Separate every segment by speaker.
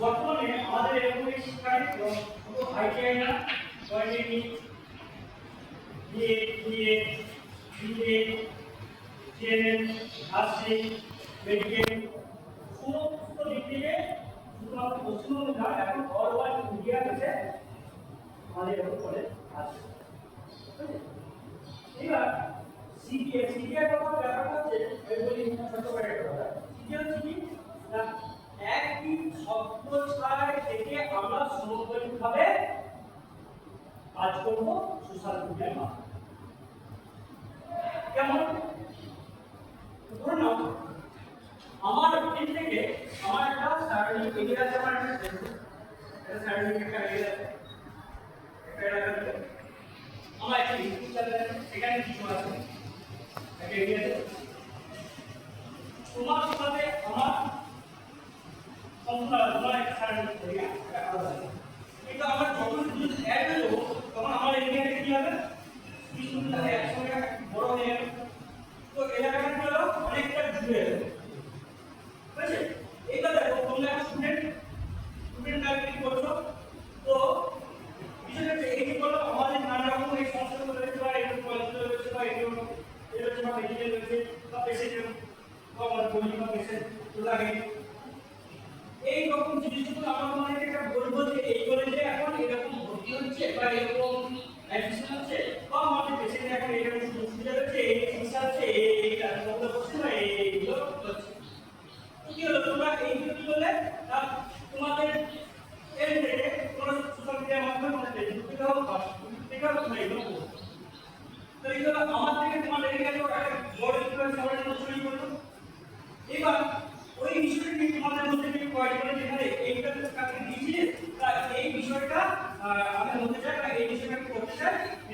Speaker 1: বর্তমানে আমাদের এরকম এই না। দিক থেকে এখন আমাদের এরকম এবার কথা ব্যাপারটা হচ্ছে একটা কথা। ছয় থেকে আমরা সমন্বয়ভাবে কাজ করব সোশ্যাল মিডিয়ার মাধ্যমে। কেমন? ধরুন আমার দিক থেকে আমার একটা সার্টিফিকেট আছে, আমার একটা সার্টিফিকেট আছে আমার একটা স্কুল চালাতে সেখানে কিছু আছে। আছে। তোমার সাথে আমার সম্পূর্ণ তোমার একটা সার্টিফিকেট করি একটা আলাদা আছে। কিন্তু আমার যখন দুধ অ্যাড হয়ে যাব তখন আমার এরিয়াতে কি হবে কিছু তাহলে একসঙ্গে বড় হয়ে যাবে তো এলাকাটা কি হলো অনেকটা জুড়ে যাবে ঠিক আছে এইবার দেখো তোমরা একটা স্টুডেন্ট স্টুডেন্ট লাইফে কি করছ তো বিষয়টা হচ্ছে এই যে বলো আমাদের নানা রকম এই সমস্যাগুলো রয়েছে বা এরকম কলেজগুলো রয়েছে বা এরকম এরকম বা মেডিকেল রয়েছে, বা পেশেন্ট কমন বলি বা পেশেন্ট লাগে। এই রকম জিনিসগুলো আমরা তোমাদেরকে একটা বলব যে এই কলেজে এখন এরকম ভর্তি হচ্ছে বা এরকম অ্যাডমিশন হচ্ছে বা আমাদের পেশেন্ট এখন এরকম সুযোগ সুবিধা হচ্ছে এই চিকিৎসা হচ্ছে এই এই কাজগুলো করছে বা এই এইগুলো হচ্ছে কি হলো তোমরা এইগুলো কি করলে না তোমাদের এর থেকে তোমরা সোশ্যাল মিডিয়ার মাধ্যমে তোমাদের ফেসবুক থেকে হোক বা ইউটিউব থেকে হোক তোমরা এগুলো করো তো এইগুলো আমার থেকে তোমাদের এদিকে একটা বড় ইনফ্লুয়েন্স আমাদের মধ্যে ছড়িয়ে পড়ল এবার ওই বিষয়টা নিয়ে তোমাদের মধ্যে যে পয়েন্ট করে যেখানে এইটা তো কাকে দিয়েছি তা এই বিষয়টা আহ, আমি বলতে চাই বা এই বিষয়টা আমি করতে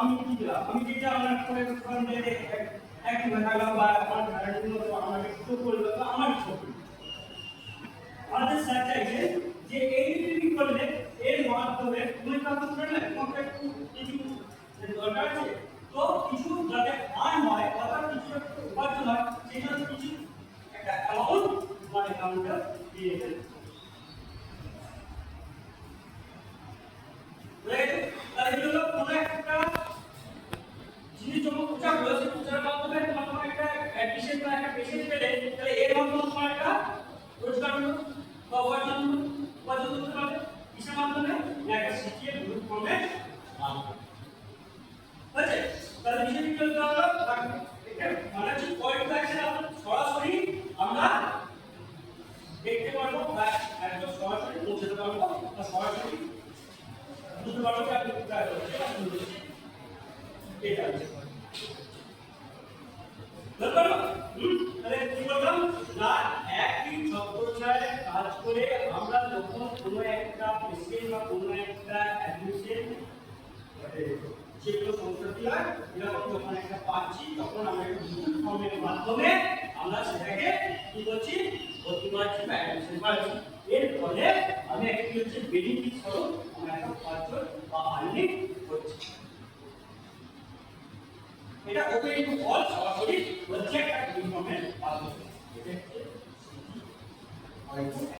Speaker 1: আমি কি দিলাম আমি যেটা আমার করে ফর্ম যে এক দেখালাম বা আমার ধারণের মতো আমাকে একটু করল তো আমার ছবি আমাদের স্যার চাইছে যে এই যদি করলে এর মাধ্যমে তুমি কাজ করলে তোমাকে কিছু দরকার আছে রোজগার হলো বা উপার্জন হলো উপার্জন করতে পারবে কিসের মাধ্যমে না একটা শিখিয়ে গ্রুপ ফর্মে মাধ্যমে আছে তাহলে বিষয়টি কি হলো এটা মানে হচ্ছে পয়েন্ট অ্যাকশন আমরা সরাসরি আমরা দেখতে পারব বা একদম সরাসরি পৌঁছাতে পারব বা সরাসরি বুঝতে পারব যে আপনি কোথায় রয়েছেন এটা হচ্ছে বুঝতে পারল? হুম? তাহলে কি বললাম? না একই ছত্রছায়ায় কাজ করে আমরা যখন কোনো একটা পেশেন্ট বা কোনো একটা অ্যাডমিশন যেগুলো সংস্কৃতি হয় এরকম যখন একটা পাচ্ছি, তখন আমরা একটা ফর্মের মাধ্যমে আমরা সেটাকে কি করছি? ভর্তি পাচ্ছি বা অ্যাডমিশন পাচ্ছি এর ফলে আমি একটা হচ্ছে? বেনিফিট স্বরূপ আমরা একটা উপার্জন বা আর্নিং করছি। এটা ওপেন টু অল সরাসরি হচ্ছে একটা ইনফর্মের মাধ্যমে। এটা হচ্ছে